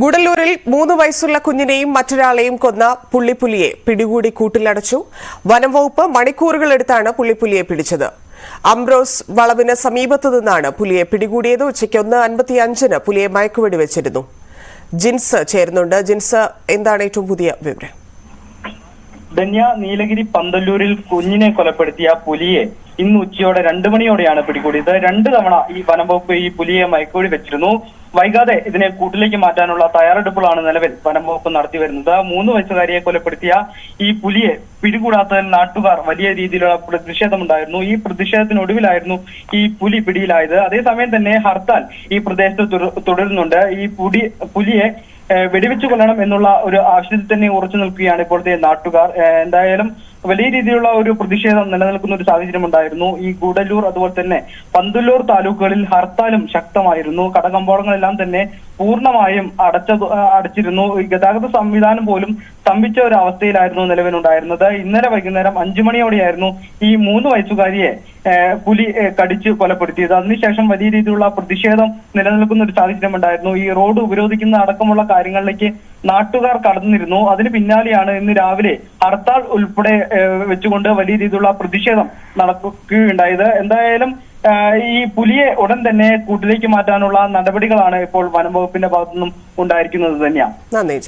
ഗുഡല്ലൂരിൽ മൂന്ന് വയസ്സുള്ള കുഞ്ഞിനെയും മറ്റൊരാളെയും കൊന്ന പുള്ളിപ്പുലിയെ പിടികൂടി കൂട്ടിലടച്ചു. വനം വകുപ്പ് മണിക്കൂറുകളെടുത്താണ് പുള്ളിപ്പുലിയെ പിടിച്ചത്. അംബ്രോസ് വളവിന് സമീപത്തു നിന്നാണ് പുലിയെ പിടികൂടിയത്. ഉച്ചയ്ക്ക് ഒന്ന് അൻപത്തിയഞ്ചിന് പുലിയെ മയക്കുവെടി വെച്ചിരുന്നു. ജിൻസ് ചേരുന്നുണ്ട്. ജിൻസ് എന്താണ് ഏറ്റവും പുതിയ വിവരം? ധന്യ നീലഗിരി പന്തല്ലൂരിൽ കുഞ്ഞിനെ കൊലപ്പെടുത്തിയ പുലിയെ ഇന്ന് ഉച്ചയോടെ രണ്ടു മണിയോടെയാണ് പിടികൂടിയത്. രണ്ട് തവണ ഈ വനംവകുപ്പ് ഈ പുലിയെ മയക്കുവെടി വെച്ചിരുന്നു. വൈകാതെ ഇതിനെ കൂട്ടിലേക്ക് മാറ്റാനുള്ള തയ്യാറെടുപ്പുകളാണ് നിലവിൽ വനംവകുപ്പ് നടത്തി വരുന്നത്. മൂന്ന് വയസ്സുകാരിയെ കൊലപ്പെടുത്തിയ ഈ പുലിയെ പിടികൂടാത്തതിൽ നാട്ടുകാർ വലിയ രീതിയിലുള്ള പ്രതിഷേധമുണ്ടായിരുന്നു. ഈ പ്രതിഷേധത്തിനൊടുവിലായിരുന്നു ഈ പുലി പിടിയിലായത്. അതേസമയം തന്നെ ഹർത്താൽ ഈ പ്രദേശത്ത് തുട- തുടരുന്നുണ്ട്. ഈ പുലി പുലിയെ വെടിവെച്ചു കൊല്ലണം എന്നുള്ള ഒരു ആവശ്യത്തിൽ തന്നെ ഉറച്ചു നിൽക്കുകയാണ് ഇപ്പോഴത്തെ നാട്ടുകാർ. എന്തായാലും വലിയ രീതിയിലുള്ള ഒരു പ്രതിഷേധം നിലനിൽക്കുന്ന ഒരു സാഹചര്യം ഉണ്ടായിരുന്നു. ഈ ഗൂഡല്ലൂർ അതുപോലെ തന്നെ പന്തല്ലൂർ താലൂക്കുകളിൽ ഹർത്താലും ശക്തമായിരുന്നു. കടകമ്പോളങ്ങളെല്ലാം തന്നെ പൂർണമായും അടച്ച അടച്ചിരുന്നു. ഗതാഗത സംവിധാനം പോലും സ്തംഭിച്ച ഒരു അവസ്ഥയിലായിരുന്നു നിലവിലുണ്ടായിരുന്നത്. ഇന്നലെ വൈകുന്നേരം അഞ്ചു മണിയോടെയായിരുന്നു ഈ മൂന്ന് വയസ്സുകാരിയെ പുലി കടിച്ച് കൊലപ്പെടുത്തിയത്. അതിനുശേഷം വലിയ രീതിയിലുള്ള പ്രതിഷേധം നിലനിൽക്കുന്ന ഒരു സാഹചര്യം ഉണ്ടായിരുന്നു. ഈ റോഡ് ഉപരോധിക്കുന്ന അടക്കമുള്ള കാര്യങ്ങളിലേക്ക് നാട്ടുകാർ കടന്നിരുന്നു. അതിന് പിന്നാലെയാണ് ഇന്ന് രാവിലെ ഹർത്താൽ ഉൾപ്പെടെ വെച്ചുകൊണ്ട് വലിയ രീതിയിലുള്ള പ്രതിഷേധം നടക്കുകയുണ്ടായത്. എന്തായാലും ഈ പുലിയെ ഉടൻ തന്നെ കൂട്ടിലേക്ക് മാറ്റാനുള്ള നടപടികളാണ് ഇപ്പോൾ വനം വകുപ്പിന്റെ ഭാഗത്തുനിന്നും ഉണ്ടായിരിക്കുന്നത് തന്നെയാണ്. നന്ദി